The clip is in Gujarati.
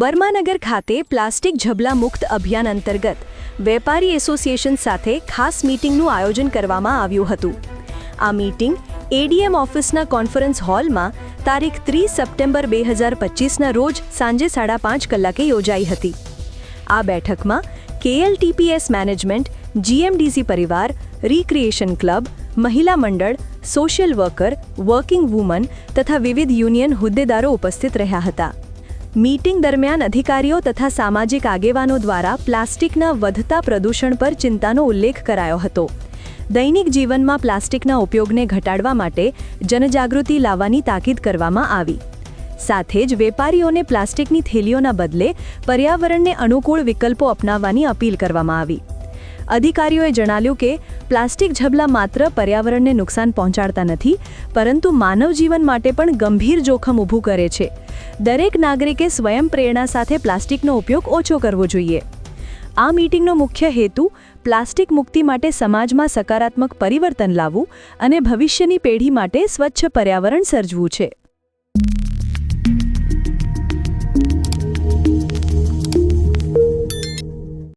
બર્માનગર ખાતે પ્લાસ્ટિક ઝબલા મુક્ત અભિયાન અંતર્ગત વેપારી એસોસિએશન સાથે ખાસ મીટિંગનું આયોજન કરવામાં આવ્યું હતું. આ મીટિંગ એડીએમ ઓફિસના કોન્ફરન્સ હોલમાં તારીખ ત્રીસ સપ્ટેમ્બર બે હજાર પચીસના રોજ સાંજે સાડા પાંચ કલાકે યોજાઈ હતી. આ બેઠકમાં કેએલટીપીએસ મેનેજમેન્ટ, જીએમડીસી પરિવાર, રિક્રિએશન ક્લબ, મહિલા મંડળ, સોશિયલ વર્કર, વર્કિંગ વુમન તથા વિવિધ યુનિયન હોદ્દેદારો ઉપસ્થિત રહ્યા હતા. મીટિંગ દરમિયાન અધિકારીઓ તથા સામાજિક આગેવાનો દ્વારા પ્લાસ્ટિકના વધતા પ્રદૂષણ પર ચિંતાનો ઉલ્લેખ કરાયો હતો. દૈનિક જીવનમાં પ્લાસ્ટિકના ઉપયોગને ઘટાડવા માટે જનજાગૃતિ લાવવાની તાકીદ કરવામાં આવી. સાથે જ વેપારીઓને પ્લાસ્ટિકની થેલીઓના બદલે પર્યાવરણને અનુકૂળ વિકલ્પો અપનાવવાની અપીલ કરવામાં આવી. અધિકારીઓએ જણાવ્યું કે, પ્લાસ્ટિક ઝબલા માત્ર પર્યાવરણને નુકસાન પહોંચાડતા નથી, પરંતુ માનવ જીવન માટે પણ ગંભીર જોખમ ઊભું કરે છે. દરેક નાગરિકે સ્વયં પ્રેરણા સાથે પ્લાસ્ટિકનો ઉપયોગ ઓછો કરવો જોઈએ. આ મીટિંગનો મુખ્ય હેતુ, પ્લાસ્ટિક મુક્તિ માટે સમાજમાં સકારાત્મક પરિવર્તન લાવવું અને ભવિષ્યની પેઢી માટે સ્વચ્છ પર્યાવરણ સર્જવું છે.